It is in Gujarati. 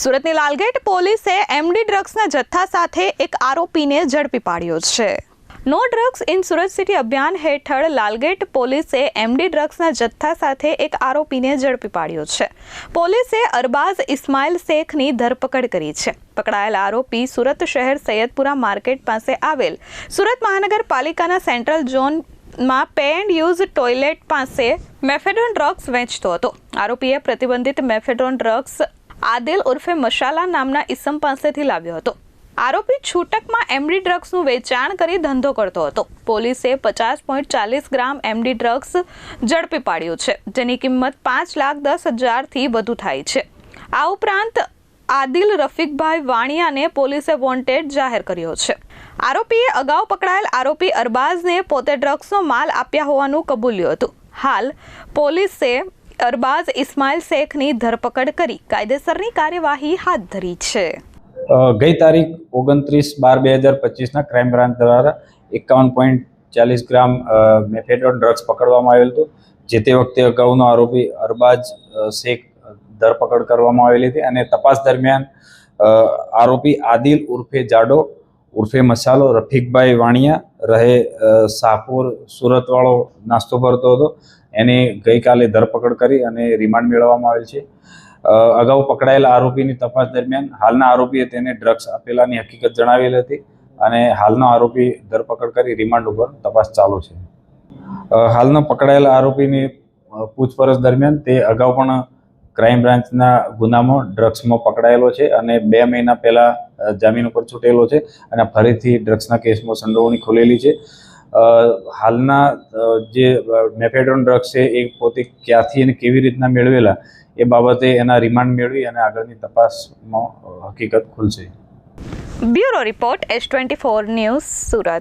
સુરતની લાલગેટ પોલીસે એમડી ડ્રગ્સના જથ્થા સાથે એક આરોપીને ઝડપી પાડ્યો છે. No drugs in Surat city અભિયાન હેઠળ લાલગેટ પોલીસે એમડી ડ્રગ્સના જથ્થા સાથે એક આરોપીને ઝડપી પાડ્યો છે. પોલીસે અરબાઝ ઇસ્માઇલ શેખની ધરપકડ કરી છે. પકડાયેલ આરોપી સુરત શહેર સૈયદપુરા માર્કેટ પાસે આવેલ સુરત મહાનગરપાલિકાના સેન્ટ્રલ ઝોનમાં પે એન્ડ યુઝ ટોયલેટ પાસે મેફેડોન ડ્રગ્સ વેચતો હતો. આરોપીએ પ્રતિબંધિત મેફેડોન ડ્રગ્સ આદિલ ઉર્ફે મશાલા નામના ઇસમ પાસેથી લાવ્યો હતો. આરોપી છૂટકમાં એમડી ડ્રગ્સનું વેચાણ કરી ધંધો કરતો હતો. પોલીસે પચાસ પોઈન્ટ ચાલીસ ગ્રામ એમડી ડ્રગ્સ ઝડપી પાડ્યું છે, જેની કિંમત પાંચ લાખ દસ હજારથી વધુ થાય છે. આ ઉપરાંત આદિલ રફીકભાઈ વાણિયાને પોલીસે વોન્ટેડ જાહેર કર્યો છે. આરોપીએ અગાઉ પકડાયેલ આરોપી અરબાઝને પોતે ડ્રગ્સનો માલ આપ્યા હોવાનું કબૂલ્યું હતું. હાલ પોલીસે અરબાઝ ઇસ્માઇલ શેખની ધરપકડ કરી કાયદેસરની કાર્યવાહી હાથ ધરી છે. ગઈ તારીખ ઓગણત્રીસ બાર બે હજાર પચીસના ક્રાઇમ બ્રાન્ચ દ્વારા એકાવન પોઈન્ટ ચાલીસ ગ્રામ અ, મેફેડોન ડ્રગ્સ પકડવામાં આવેલ હતું જે તે વખતે અગાઉનો આરોપી અરબાઝ શેખ ધરપકડ કરવામાં આવેલી હતી અને તપાસ દરમિયાન આરોપી આદિલ ઉર્ફે જાડો ઉર્ફે મસાલો રફીકભાઈ વાણિયા રહે શાહપુર સુરતવાળો નાસ્તો ભરતો હતો. એની ગઈકાલે ધરપકડ કરી અને રિમાન્ડ મેળવવામાં આવેલ છે. અગાઉ પકડાયેલા આરોપીની તપાસ દરમિયાન હાલના આરોપીએ તેને ડ્રગ્સ આપેલાની હકીકત જણાવેલ હતી અને હાલનો આરોપી ધરપકડ કરી રિમાન્ડ ઉપર તપાસ ચાલુ છે. હાલનો પકડાયેલા આરોપીની પૂછપરછ દરમિયાન તે અગાઉ પણ ક્રાઇમ બ્રાન્ચના ગુનામાં ડ્રગ્સમાં પકડાયેલો છે અને બે મહિના પહેલાં જામીન ઉપર છૂટેલો છે અને ફરીથી ડ્રગ્સના કેસમાં સંડોવણી ખોલેલી છે. હાલના જે મેફેડોન ડ્રગ્સ છે એ પોતે ક્યાંથી અને કેવી રીતના મેળવેલા એ બાબતે એના રિમાન્ડ મેળવી અને આગળની તપાસમાં હકીકત ખુલશે. Bureau report S twenty four news Surat.